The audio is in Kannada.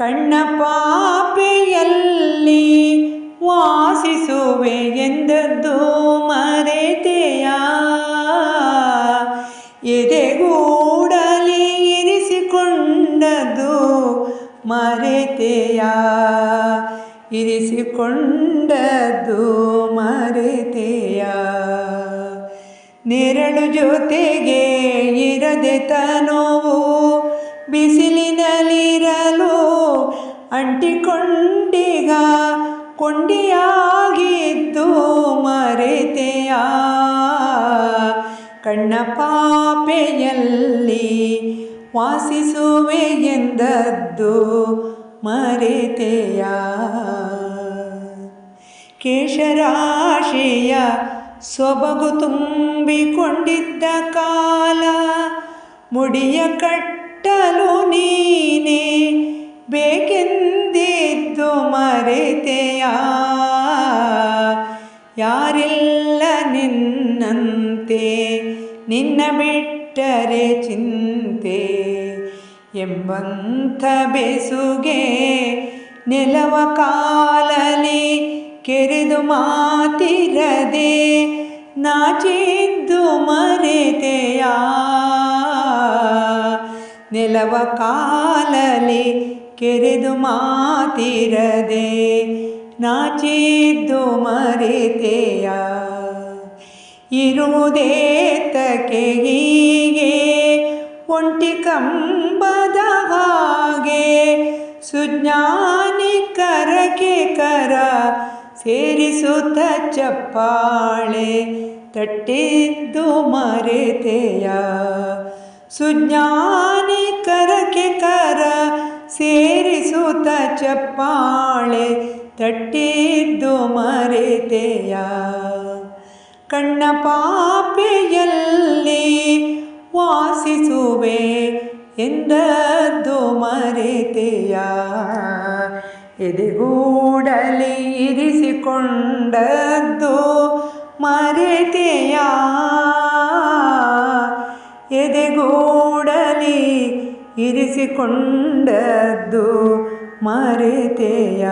ಕಣ್ಣ ಪಾಪೆಯಲ್ಲಿ ವಾಸಿಸುವೆ ಎಂದದ್ದು ಮರೆತೆಯ. ಎದೆಗೂಡಲಿ ಇರಿಸಿಕೊಂಡದ್ದು ಮರೆತೆಯ. ಇರಿಸಿಕೊಂಡದ್ದು ಮರೆತೆಯ. ನೆರಳು ಜೊತೆಗೆ ಇರದೆ ತನೋವು ಬಿಸಿಲಿನಲ್ಲಿರಲು ಅಂಟಿಕೊಂಡೀಗ ಕೊಂಡಿಯಾಗಿದ್ದು ಮರೆತೆಯ. ಕಣ್ಣ ಪಾಪೆಯಲ್ಲಿ ವಾಸಿಸುವೆ ಎಂದದ್ದು ಮರೆತೆಯ. ಕೇಶರಾಶಿಯ ಸೊಬಗು ತುಂಬಿಕೊಂಡಿದ್ದ ಕಾಲ ಮುಡಿಯ ಕಟ್ಟಲು ನೀನೆ ಯಾರಿಲ್ಲ ನಿನ್ನಂತೆ, ನಿನ್ನ ಬಿಟ್ಟರೆ ಚಿಂತೆ ಎಂಬಂಥ ಬೆಸುಗೆ ನೆಲವ ಕಾಲಲಿ ಕೆರೆದು ಮಾತಿರದೆ ನಾಚಿದ್ದು ಮರೆತೆಯ. ನೆಲವ ಕಾಲಲಿ ಕೆರೆದು ಮಾತಿರದೆ ನಾಚಿದ್ದು ಮರೆತೆಯ ಇರುವುದೇತಕ್ಕೆ ಹೀಗೆ ಒಂಟಿ ಕಂಬದ ಹಾಗೆ ಸುಜ್ಞಾನಿ ಕರಕೆ ಕರ ಸೇರಿಸುತ್ತ ಚಪ್ಪಾಳೆ ತಟ್ಟಿದ್ದು ಮರೆತೆಯ ಸುಜ್ಞಾನಿ ಕರಕೆ ಕರ ಸೇರಿಸುತ್ತ ಚಪ್ಪಾಳೆ ತಟ್ಟಿದ್ದು ಮರೆತೆಯ. ಕಣ್ಣ ಪಾಪೆಯಲ್ಲಿ ವಾಸಿಸುವೆ ಎಂದದ್ದು ಮರೆತೆಯ. ಎದೆಗೂಡಲಿ ಇರಿಸಿಕೊಂಡದ್ದು ಮರೆತೆಯ. ಎದೆಗೂಡಲಿ ಇರಿಸಿಕೊಂಡದ್ದು ಮರೆತೆಯ?